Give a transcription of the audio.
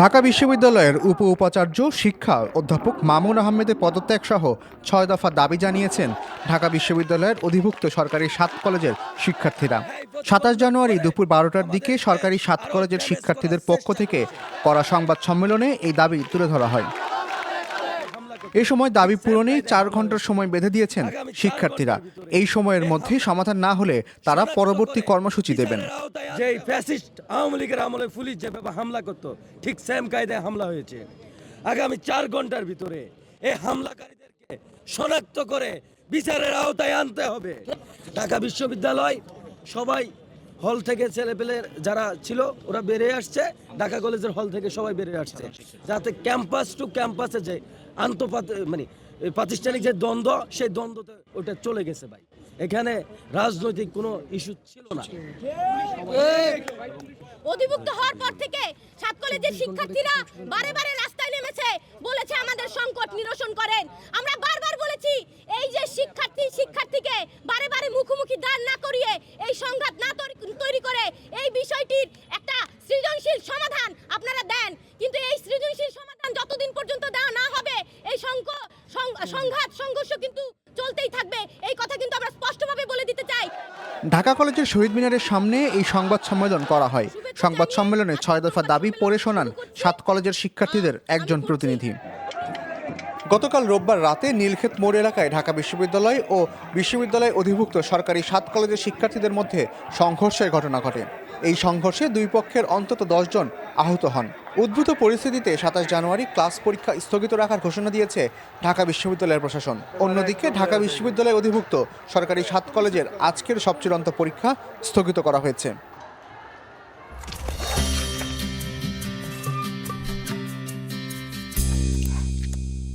ঢাকা বিশ্ববিদ্যালয়ের উপ উপাচার্য শিক্ষা অধ্যাপক মামুন আহমেদের পদত্যাগ সহ ছয় দফা দাবি জানিয়েছেন ঢাকা বিশ্ববিদ্যালয়ের অধিভুক্ত সরকারি সাত কলেজের শিক্ষার্থীরা। সাতাশ জানুয়ারি দুপুর বারোটার দিকে সরকারি সাত কলেজের শিক্ষার্থীদের পক্ষ থেকে করা সংবাদ সম্মেলনে এই দাবি তুলে ধরা হয়। এ সময় দাবি পূরণে চার ঘণ্টার সময় বেঁধে দিয়েছেন শিক্ষার্থীরা। এই সময়ের মধ্যে সমাধান না হলে তারা পরবর্তী কর্মসূচি দেবেন। যে ফ্যাসিস্ট আওয়ামী লীগের আমলে পুলিশ যেভাবে হামলা করতো ঠিক সেম কায়দায় হামলা হয়েছে। আগামী চার ঘণ্টার ভিতরে এই হামলাকারীদেরকে শনাক্ত করে বিচারের আওতায় আনতে হবে। ঢাকা বিশ্ববিদ্যালয় সবাই হল থেকে ছেলেপেলের যারা ছিল, ওরা বেরিয়ে আসছে। ঢাকা কলেজের হল থেকে সবাই বেরিয়ে আসছে। যাতে ক্যাম্পাস টু ক্যাম্পাসে যে আন্তঃপাত মানে প্রাতিষ্ঠানিক যে দ্বন্দ্ব, সেই দ্বন্দ্বতে ওটা চলে গেছে ভাই। এখানে রাজনৈতিক কোনো ইস্যু ছিল না। অধিভুক্ত হওয়ার পর থেকে সাত কলেজের শিক্ষার্থীরা বারে বারে রাস্তায় নেমেছে, বলেছে আমাদের সংকট নিরসন করেন। আমরা বারবার বলেছি, এই যে শিক্ষার্থী, শিক্ষার্থীকে বারে বারে মুখোমুখি দাঁড় না করিয়ে এই সংঘাত না তৈরি- এই বিষয়টির একটা সৃজনশীল সমাধান আপনারা দেন। কিন্তু এই সৃজনশীল সমাধান যতদিন পর্যন্ত দেওয়া না হবে এই সংঘাত সংঘর্ষ কিন্তু চলতেই থাকবে। এই কথা কিন্তু আমরা স্পষ্টভাবে বলে দিতে চাই। ঢাকা কলেজের শহীদ মিনারের সামনে এই সংবাদ সম্মেলন করা হয়। সংবাদ সম্মেলনে ছয় দফা দাবি পড়ে শোনান সাত কলেজের শিক্ষার্থীদের একজন প্রতিনিধি। গতকাল রোববার রাতে নীলক্ষেত মোড় এলাকায় ঢাকা বিশ্ববিদ্যালয় ও বিশ্ববিদ্যালয় অধিভুক্ত সরকারি সাত কলেজের শিক্ষার্থীদের মধ্যে সংঘর্ষের ঘটনা ঘটে। এই সংঘর্ষে দুই পক্ষের অন্তত জন আহত হন। উদ্ভূত পরিস্থিতিতে সাতাশ জানুয়ারি ক্লাস পরীক্ষা স্থগিত রাখার ঘোষণা দিয়েছে ঢাকা বিশ্ববিদ্যালয়ের প্রশাসন। অন্যদিকে ঢাকা বিশ্ববিদ্যালয় অধিভুক্ত সরকারি সাত কলেজের আজকের সব চূড়ান্ত পরীক্ষা স্থগিত করা হয়েছে।